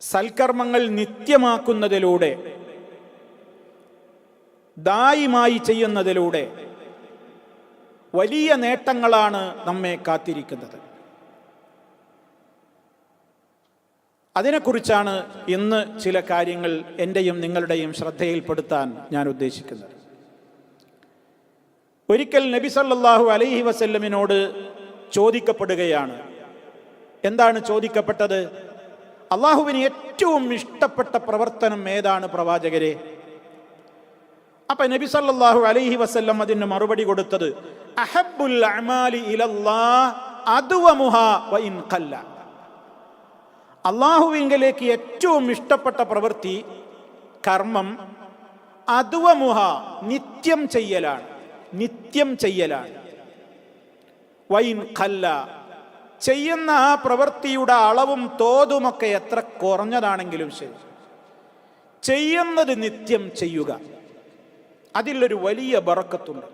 സൽക്കർമ്മങ്ങൾ നിത്യമാക്കുന്നതിലൂടെ ദായിമായി ചെയ്യുന്നതിലൂടെ വലിയ നേട്ടങ്ങളാണ് നമ്മെ കാത്തിരിക്കുന്നത്. അതിനെക്കുറിച്ചാണ് ഇന്ന് ചില കാര്യങ്ങൾ എന്റെയും നിങ്ങളുടെയും ശ്രദ്ധയിൽപ്പെടുത്താൻ ഞാൻ ഉദ്ദേശിക്കുന്നത്. ഒരിക്കൽ നബി സല്ലാഹു അലൈഹി വസല്ലമിനോട് ചോദിക്കപ്പെടുകയാണ്. എന്താണ് ചോദിക്കപ്പെട്ടത്? അള്ളാഹുവിന് ഏറ്റവും ഇഷ്ടപ്പെട്ട പ്രവർത്തനം ഏതാണ് പ്രവാചകരെ? അപ്പൊ നബി സല്ലാഹു അലൈഹി വസ്ല്ലം അതിന് മറുപടി കൊടുത്തത് അഹബ്ബുൽ അമാലി ഏറ്റവും ഇഷ്ടപ്പെട്ട പ്രവൃത്തി കർമ്മം അതുവമുഹ നിത്യം ചെയ്യലാണ് നിത്യം ചെയ്യലാണ്. വൈൻ ഖല്ല ചെയ്യുന്ന ആ പ്രവൃത്തിയുടെ അളവും തോതുമൊക്കെ എത്ര കുറഞ്ഞതാണെങ്കിലും ശരി. ചെയ്യുന്നത് നിത്യം ചെയ്യുക. അതിലൊരു വലിയ ബറക്കത്തുണ്ട്.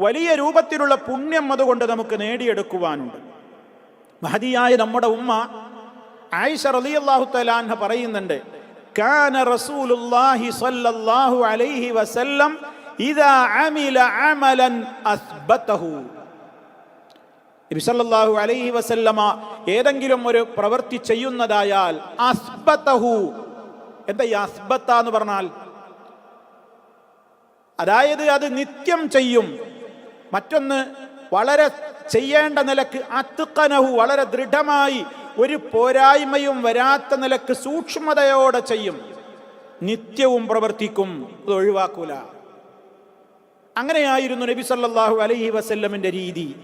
വലിയ രൂപത്തിലുള്ള പുണ്യം അതുകൊണ്ട് നമുക്ക് നേടിയെടുക്കുവാനുണ്ട്. മഹതിയായ നമ്മുടെ ഉമ്മ ആയിഷ റളിയല്ലാഹു തലാൻഹ പറയുന്നുണ്ട് കാന റസൂലുള്ളാഹി സ്വല്ലല്ലാഹു അലൈഹി വസല്ലം ഇദാ അമില അമലൻ അസ്ബതഹു. നബി സല്ലല്ലാഹു അലൈഹി വസല്ലമ ഏതെങ്കിലും ഒരു പ്രവൃത്തി ചെയ്യുന്നതായാൽ അസ്ബതഹു. എന്താ എന്ന് പറഞ്ഞാൽ? അതായത് അത് നിത്യം ചെയ്യും. മറ്റൊന്ന് വളരെ ചെയ്യേണ്ട നിലയ്ക്ക് അത്തുക്കനഹു വളരെ ദൃഢമായി ഒരു പോരായ്മയും വരാത്ത നിലയ്ക്ക് സൂക്ഷ്മതയോടെ ചെയ്യും. നിത്യവും പ്രവർത്തിക്കും അത് ഒഴിവാക്കൂല. അങ്ങനെയായിരുന്നു നബി സല്ലല്ലാഹു അലൈഹി വസല്ലമിന്റെ രീതി.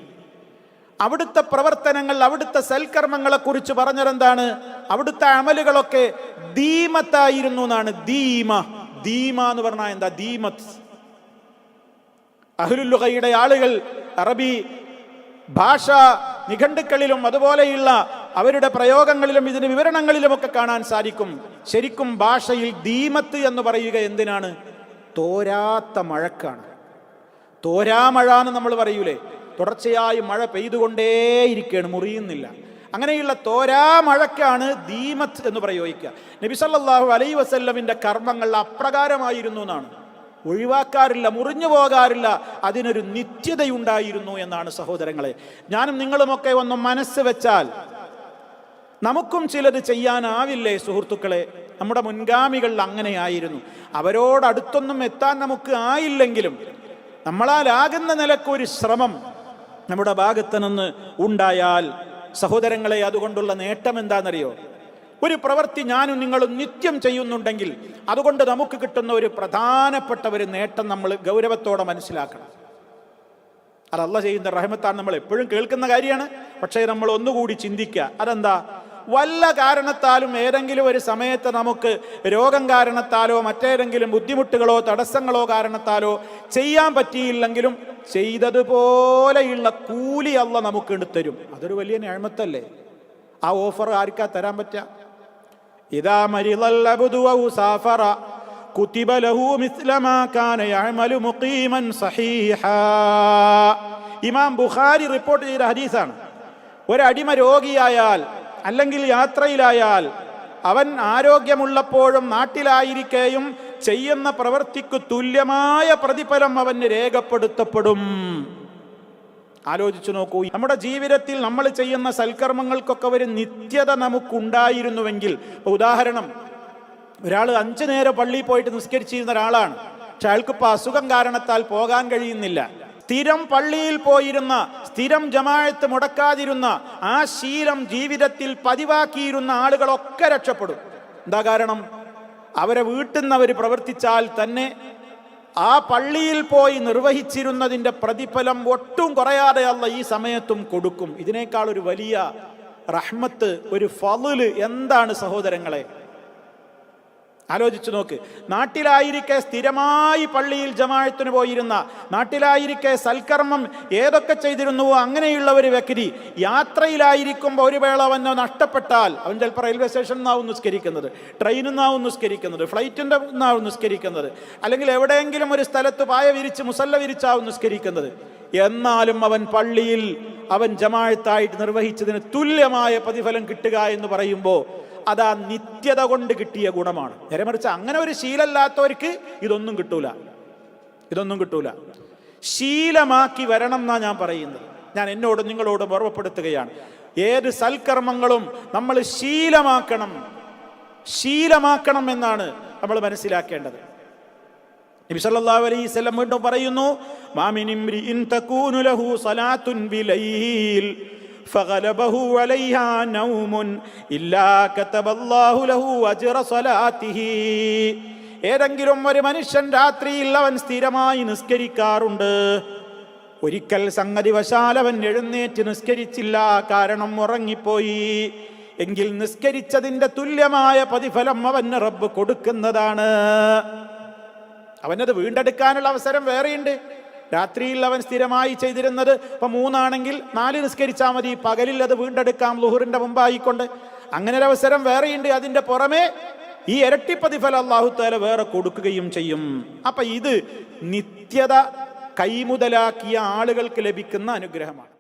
അവിടുത്തെ പ്രവർത്തനങ്ങൾ അവിടുത്തെ സൽക്കർമ്മങ്ങളെ കുറിച്ച് പറഞ്ഞതെന്താണ്? അവിടുത്തെ അമലുകളൊക്കെ ധീമത്തായിരുന്നു എന്നാണ്. ധീമ ധീമ എന്ന് പറഞ്ഞാൽ എന്താ? ധീമത്ത്. അഹ്ലുല്ലുഹയുടെ ആളുകൾ അറബി ഭാഷ നിഘണ്ടുക്കളിലും അതുപോലെയുള്ള അവരുടെ പ്രയോഗങ്ങളിലും ഇതിന് വിവരണങ്ങളിലുമൊക്കെ കാണാൻ സാധിക്കും. ശരിക്കും ഭാഷയിൽ ധീമത്ത് എന്ന് പറയുക എന്തിനാണ്? തോരാത്ത മഴക്കാണ്. തോരാമഴ എന്ന് നമ്മൾ പറയൂലേ. തുടർച്ചയായി മഴ പെയ്തുകൊണ്ടേയിരിക്കുകയാണ് മുറിയുന്നില്ല. അങ്ങനെയുള്ള തോരാ മഴക്കാണ് ദീമത്ത് എന്ന് പ്രയോഗിക്കുക. നബിസല്ലാഹു അലൈ വസല്ലമിന്റെ കർമ്മങ്ങൾ അപ്രകാരമായിരുന്നു എന്നാണ്. ഒഴിവാക്കാറില്ല മുറിഞ്ഞു പോകാറില്ല അതിനൊരു നിത്യതയുണ്ടായിരുന്നു എന്നാണ് സഹോദരങ്ങളെ. ഞാനും നിങ്ങളുമൊക്കെ ഒന്ന് മനസ്സ് വെച്ചാൽ നമുക്കും ചിലത് ചെയ്യാനാവില്ലേ സുഹൃത്തുക്കളെ? നമ്മുടെ മുൻഗാമികൾ അങ്ങനെയായിരുന്നു. അവരോടടുത്തൊന്നും എത്താൻ നമുക്ക് ആയില്ലെങ്കിലും നമ്മളാലാകുന്ന നിലക്കൊരു ശ്രമം നമ്മുടെ ഭാഗത്ത് നിന്ന് ഉണ്ടായാൽ സഹോദരങ്ങളെ അതുകൊണ്ടുള്ള നേട്ടം എന്താണെന്നറിയോ? ഒരു പ്രവൃത്തി ഞാനും നിങ്ങളും നിത്യം ചെയ്യുന്നുണ്ടെങ്കിൽ അതുകൊണ്ട് നമുക്ക് കിട്ടുന്ന ഒരു പ്രധാനപ്പെട്ട ഒരു നേട്ടം നമ്മൾ ഗൗരവത്തോടെ മനസ്സിലാക്കണം. അതല്ല ചെയ്യുന്ന റഹമത്താണ് നമ്മൾ എപ്പോഴും കേൾക്കുന്ന കാര്യമാണ്. പക്ഷേ നമ്മൾ ഒന്നുകൂടി ചിന്തിക്കുക. അതെന്താ? വല്ല കാരണത്താലും ഏതെങ്കിലും ഒരു സമയത്ത് നമുക്ക് രോഗം കാരണത്താലോ മറ്റേതെങ്കിലും ബുദ്ധിമുട്ടുകളോ തടസ്സങ്ങളോ കാരണത്താലോ ചെയ്യാൻ പറ്റിയില്ലെങ്കിലും ചെയ്തതുപോലെയുള്ള കൂലി അല്ല നമുക്ക് എടുത്തരും അതൊരു വലിയ ഞാഴ്മത്തല്ലേ ആ ഓഫർ ആർക്കാ തരാൻ പറ്റുക ഇതാ മരിതല്ല കുതിബ ലഹു മിസ്ലമാ മുഖീമൻ ഇമാം ബുഖാരി റിപ്പോർട്ട് ചെയ്ത ഹദീസാണ്. ഒരടിമ രോഗിയായാൽ അല്ലെങ്കിൽ യാത്രയിലായാൽ അവൻ ആരോഗ്യമുള്ളപ്പോഴും നാട്ടിലായിരിക്കെയും ചെയ്യുന്ന പ്രവൃത്തിക്ക് തുല്യമായ പ്രതിഫലം അവന് രേഖപ്പെടുത്തപ്പെടും. ആലോചിച്ചു നോക്കൂ നമ്മുടെ ജീവിതത്തിൽ നമ്മൾ ചെയ്യുന്ന സൽക്കർമ്മങ്ങൾക്കൊക്കെ ഒരു നിത്യത നമുക്കുണ്ടായിരുന്നുവെങ്കിൽ ഉദാഹരണം ഒരാൾ അഞ്ചു നേരം പള്ളിയിൽ പോയിട്ട് നിസ്കരിച്ചിരുന്ന ഒരാളാണ് പക്ഷെ അയാൾക്കിപ്പോൾ അസുഖം കാരണത്താൽ പോകാൻ കഴിയുന്നില്ല. സ്ഥിരം പള്ളിയിൽ പോയിരുന്ന സ്ഥിരം ജമാഴത്ത് മുടക്കാതിരുന്ന ആ ശീലം ജീവിതത്തിൽ പതിവാക്കിയിരുന്ന ആളുകളൊക്കെ രക്ഷപ്പെടും. എന്താ കാരണം? അവരെ വീട്ടിൽ നിന്ന് അവർ പ്രവർത്തിച്ചാൽ തന്നെ ആ പള്ളിയിൽ പോയി നിർവഹിച്ചിരുന്നതിന്റെ പ്രതിഫലം ഒട്ടും കുറയാതെ അല്ല ഈ സമയത്തും കൊടുക്കും. ഇതിനേക്കാൾ ഒരു വലിയ റഹ്മത്ത് ഒരു ഫലുൽ എന്താണ് സഹോദരങ്ങളെ? ആലോചിച്ചു നോക്ക്. നാട്ടിലായിരിക്കെ സ്ഥിരമായി പള്ളിയിൽ ജമാഴത്തിന് പോയിരുന്ന നാട്ടിലായിരിക്കെ സൽക്കർമ്മം ഏതൊക്കെ ചെയ്തിരുന്നുവോ അങ്ങനെയുള്ള ഒരു വ്യക്തി യാത്രയിലായിരിക്കുമ്പോൾ ഒരു വേള അവനോ നഷ്ടപ്പെട്ടാൽ അവൻ ചിലപ്പോൾ റെയിൽവേ സ്റ്റേഷനിൽ നിന്നാവും നിസ്കരിക്കുന്നത് ട്രെയിനിൽ നിന്നാവും നിസ്കരിക്കുന്നത് ഫ്ലൈറ്റിന്റെ നിന്നാവും നിസ്കരിക്കുന്നത് അല്ലെങ്കിൽ എവിടെയെങ്കിലും ഒരു സ്ഥലത്ത് പായ വിരിച്ച് മുസല്ല വിരിച്ചാവും നിസ്കരിക്കുന്നത്. എന്നാലും അവൻ പള്ളിയിൽ അവൻ ജമാഴത്തായിട്ട് നിർവഹിച്ചതിന് തുല്യമായ പ്രതിഫലം കിട്ടുക എന്ന് പറയുമ്പോൾ അതാ നിത്യത കൊണ്ട് കിട്ടിയ ഗുണമാണ്. നേരെ മറിച്ച് അങ്ങനെ ഒരു ശീലമല്ലാത്തവർക്ക് ഇതൊന്നും കിട്ടൂല. ഇതൊന്നും കിട്ടൂല. ശീലമാക്കി വരണം എന്നാ ഞാൻ പറയുന്നത്. ഞാൻ എന്നോട് നിങ്ങളോട് ഓർമ്മപ്പെടുത്തുകയാണ്. ഏത് സൽക്കർമ്മങ്ങളും നമ്മൾ ശീലമാക്കണം. ശീലമാക്കണം എന്നാണ് നമ്മൾ മനസ്സിലാക്കേണ്ടത്. നബി സല്ലല്ലാഹു അലൈഹി വീണ്ടും പറയുന്നു ലഹു ഫഗലബഹു نوم إلا ഇല്ലാ കതബല്ലാഹു ലഹു അജ്റ സ്വലാത്തിഹി ഏതെങ്കിലും ഒരു മനുഷ്യൻ രാത്രിയിൽ അവൻ സ്ഥിരമായി നിസ്കരിക്കാറുണ്ട്. ഒരിക്കൽ സംഗതി വശാൽ അവൻ എഴുന്നേറ്റ് നിസ്കരിച്ചില്ല കാരണം ഉറങ്ങിപ്പോയി. എങ്കിൽ നിസ്കരിച്ചതിന്റെ തുല്യമായ പ്രതിഫലം അവന് റബ്ബ് കൊടുക്കുന്നതാണ്. അവനത് വീണ്ടെടുക്കാനുള്ള അവസരം വേറെയുണ്ട്. രാത്രിയിൽ അവൻ സ്ഥിരമായി ചെയ്തിരുന്നത് ഇപ്പം മൂന്നാണെങ്കിൽ നാല് നിസ്കരിച്ചാൽ മതി പകലിൽ അത് വീണ്ടെടുക്കാം ലുഹുറിന്റെ മുമ്പായിക്കൊണ്ട്. അങ്ങനെ ഒരു അവസരം വേറെയുണ്ട് അതിന്റെ പുറമേ ഈ ഇരട്ടി പ്രതിഫലം അള്ളാഹു താല വേറെ കൊടുക്കുകയും ചെയ്യും. അപ്പൊ ഇത് നിത്യത കൈമുതലാക്കിയ ആളുകൾക്ക് ലഭിക്കുന്ന അനുഗ്രഹമാണ്.